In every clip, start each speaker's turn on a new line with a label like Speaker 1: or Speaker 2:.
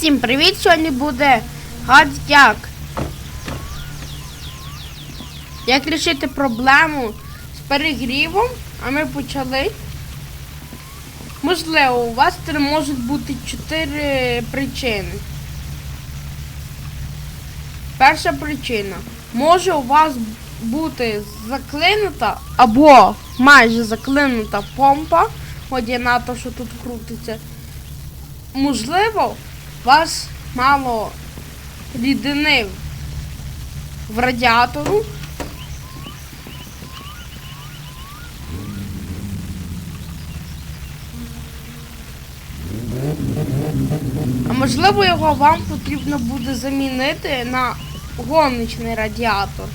Speaker 1: Всім привіт! Сьогодні буде гадяк. Як рішити проблему з перегрівом, а ми почали. Можливо, у вас це можуть бути чотири причини. Перша причина. Може у вас бути заклинута або майже заклинута помпа водянато, що тут крутиться. Можливо, вас мало рідини в радіатору. А можливо, його вам потрібно буде замінити на гоночний радіатор.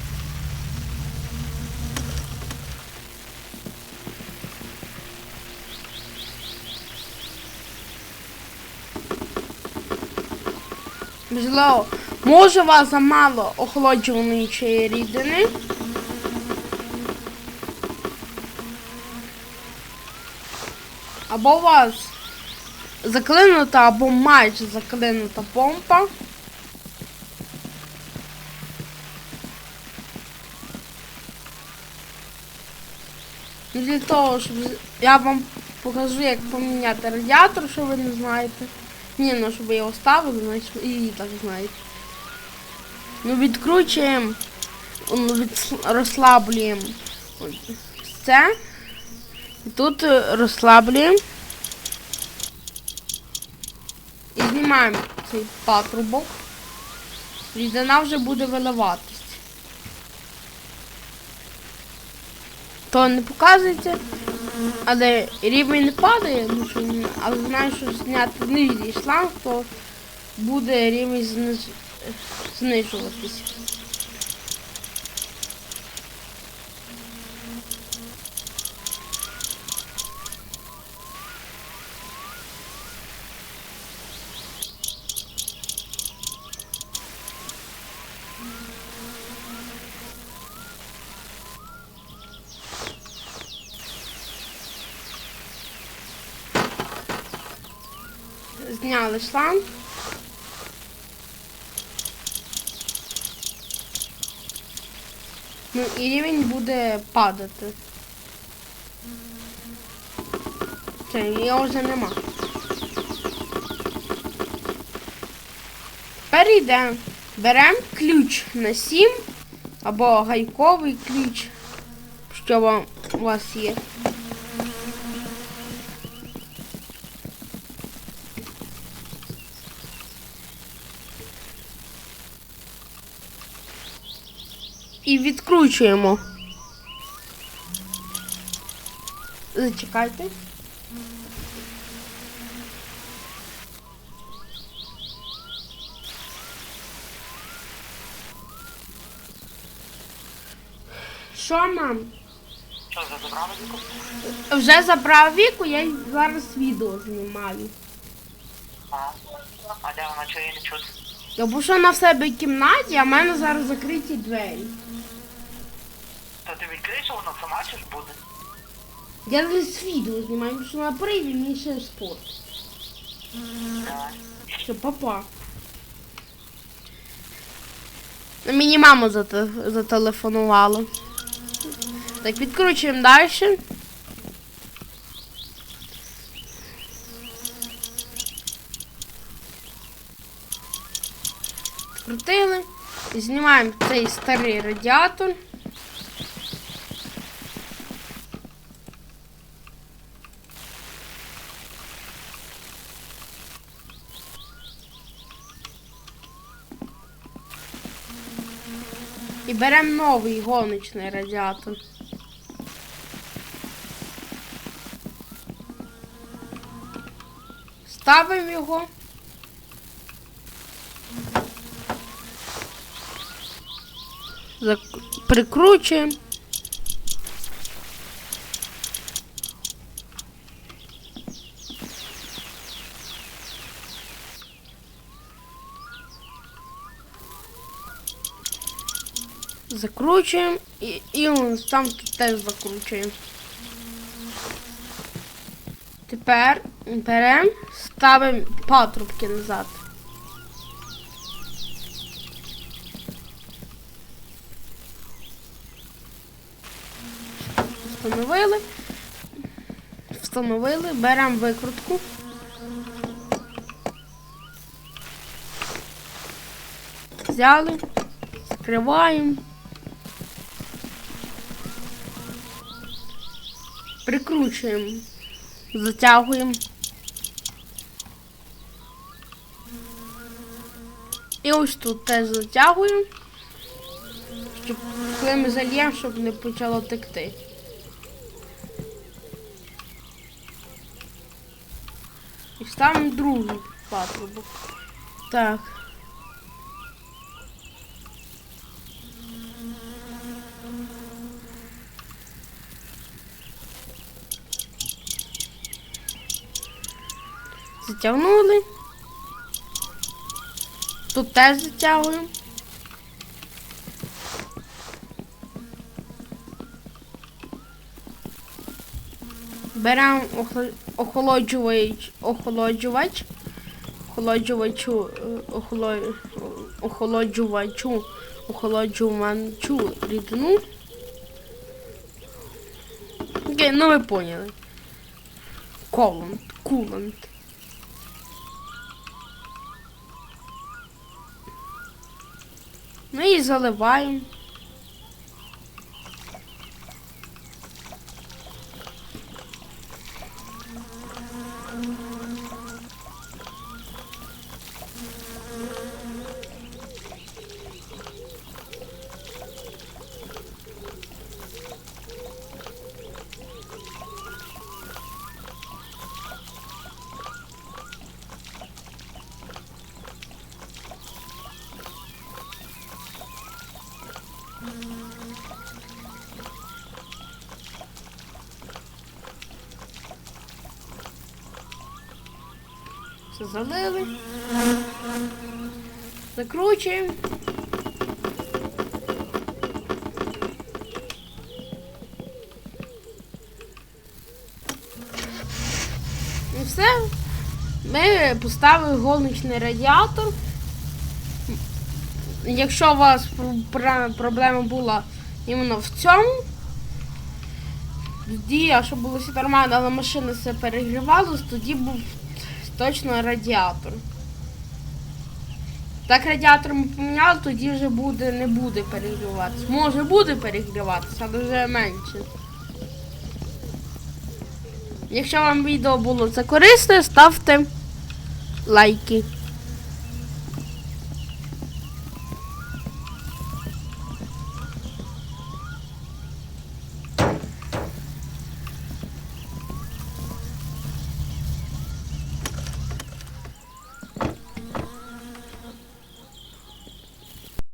Speaker 1: Можливо, може у вас замало охолоджуючої рідини. Або у вас заклинута або майже заклинута помпа. Для того, щоб я вам покажу, як поміняти радіатор, що ви не знаєте. Ні, ну щоб ви його ставили, значить і так знаєте. Ну відкручуємо, ну, від, розслаблюємо це. І тут е, розслаблюємо. І знімаємо цей патрубок. Рідина вже буде виливатись. То не показується, але рівень не падає, ну, що, але знаю, що зняти нижній шланг, то буде рівень зниж... знижуватись. Зняли шланг. Ну і рівень буде падати. Це його вже нема. Тепер йдемо. Беремо ключ на 7 або гайковий ключ, що у вас є. І відкручуємо. Зачекайте. Що, мам?
Speaker 2: Що, за забрали віку?
Speaker 1: Вже забрав віку, я зараз відео знімаю.
Speaker 2: Ага. А де вона її не чути?
Speaker 1: Бо що на в себе в кімнаті, а в мене зараз закриті двері.
Speaker 2: Ти відкриєш, воно сама ж буде?
Speaker 1: Я зараз відео знімаю, що на приві мені ще спорт.
Speaker 2: Давай.
Speaker 1: Що, папа. Мені мама зате- зателефонувала. Так, відкручуємо далі. Крутили. Знімаємо цей старий радіатор. І беремо новий гоночний радіатор. Ставимо його. Прикручуємо. закручуємо і, і он сам тут теж закручуємо. Тепер беремо, ставимо патрубки назад. Встановили, встановили, беремо викрутку. Взяли, скриваємо. Прикручуємо, затягуємо. І ось тут теж затягуємо, щоб коли ми зальємо, щоб не почало текти. І ставимо другий патрубок. Так. Затягнули. Тут теж затягуємо. Беремо охолоджувач, охолоджувач, охолоджувачу, е, охолоджувачу, охолоджувачу рідину. Окей, ну ви поняли. Колант, кулант. Ну і заливаємо. Залили. Закручуємо. І все. Ми поставили гоночний радіатор. Якщо у вас проблема була іменно в цьому, а щоб було все нормально, але машина все перегрівалась, тоді був точно радіатор. Так радіатор ми поміняли, тоді вже буде, не буде перегріватися. Може буде перегріватися, але вже менше. Якщо вам відео було це корисне, ставте лайки.